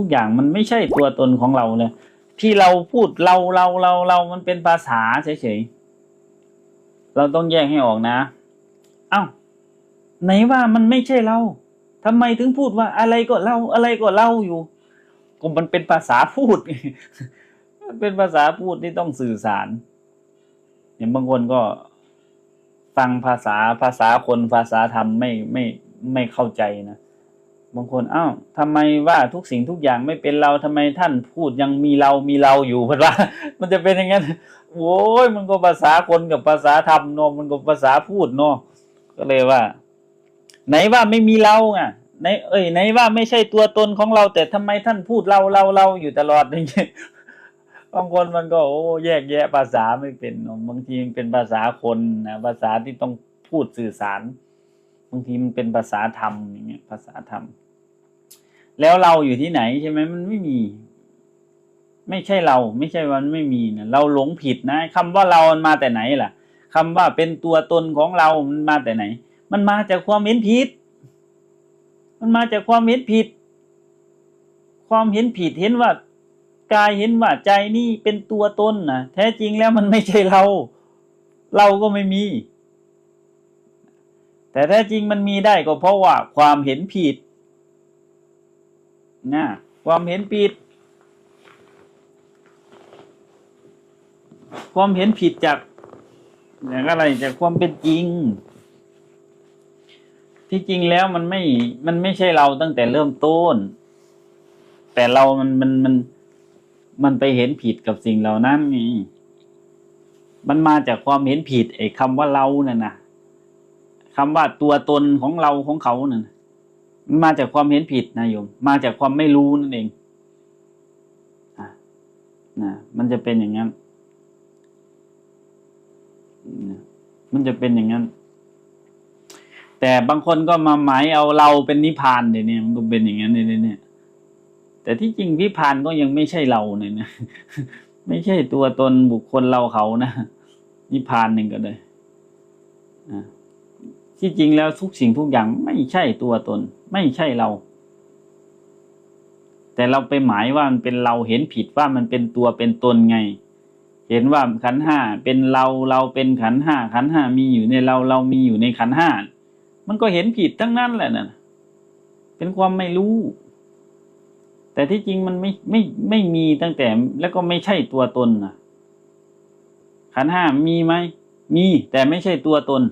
ทุกอย่างมันไม่ใช่ตัวตนของเราเลยที่เราพูดเราเราเราเรามันเป็นภาษาเฉยๆเราต้องแยกให้ออกนะ เอ้าไหนว่ามันไม่ใช่เราทำไมถึงพูดว่าอะไรก็เล่าอะไรก็เล่าอยู่ก็มันเป็นภาษาพูดมันเป็นภาษาพูดที่ต้องสื่อสารอย่างบางคนก็ฟังภาษาภาษาคนภาษาธรรมไม่ไม่ไม่เข้าใจนะ บางคนอ้าวทำไมว่าทุกสิ่งทุกอย่างไม่เป็นเราทำไมท่านพูดยังมีเรามีเราอยู่เพราะว่า มันจะเป็นอย่างนั้นโอ้ยมันก็ภาษาคนกับภาษาธรรมเนาะมันก็ภาษาพูดเนาะก็เลยว่า ไหนว่าไม่มีเราอะไหนเอ้ยไหนว่าไม่ใช่ตัวตนของเรา แต่ทำไมท่านพูดเราเราเราอยู่ตลอดอย่างเงี้ยบางคนมันก็โอ้แยกแยะภาษาไม่เป็นนอะบางทีมันเป็นภาษาคนนะภาษาที่ต้องพูดสื่อสาร บางทีมันเป็นภาษาธรรมเภาษาธรรม แล้วเราอยู่ที่ไหนใช่ไหมมันไม่มี ไม่ใช่เรา ไม่ใช่วันไม่มีนะเราหลงผิดนะคำว่าเรามันมาแต่ไหนล่ะคำว่าเป็นตัวตนของเรา มันมาแต่ไหน มันมาจากความเห็นผิด มันมาจากความเห็นผิด ความเห็นผิดเห็นว่ากายเห็นว่าใจนี่เป็นตัวตนนะแท้จริงแล้วมันไม่ใช่เรา เราก็ไม่มี แต่แท้จริงมันมีได้ก็เพราะว่าความเห็นผิดนะความเห็นผิด ความเห็นผิดจากจากอะไรจากความเป็นจริง ที่จริงแล้วมันไม่ มันไม่ใช่เราตั้งแต่เริ่มต้น แต่เรามันมันมันมันไปเห็นผิดกับสิ่งเหล่านั้นไงมันมาจากความเห็นผิดไอ้คำว่าเราเนี่ยนะ คำว่าตัวตนของเราของเขาเนี่ยมันมาจากความเห็นผิดนะโยม มาจากความไม่รู้นั่นเองนะมันจะเป็นอย่างนั้น มันจะเป็นอย่างนั้น แต่บางคนก็มาหมายเอาเราเป็นนิพพานเดี๋ยวนี้มันก็เป็นอย่างนั้นเนี่ยเนี่ย แต่ที่จริงนิพพานก็ยังไม่ใช่เราเนี่ยนะ ไม่ใช่ตัวตนบุคคลเราเขานะนิพพานหนึ่งก็เลยอะ ที่จริงแล้วทุกสิ่งทุกอย่างไม่ใช่ตัวตน ไม่ใช่เรา แต่เราไปหมายว่ามันเป็นเราเห็นผิดว่ามันเป็นตัวเป็นตนไง เห็นว่าขันห้าเป็นเราเราเป็นขันห้าขันห้ามีอยู่ในเราเรามีอยู่ในขันห้ามันก็เห็นผิดทั้งนั้นแหละนะเป็นความไม่รู้ แต่ที่จริงมันไม่ไม่ไม่มีตั้งแต่แล้วก็ไม่ใช่ตัวตนนะขันห้ามีไหมมีแต่ไม่ใช่ตัวตน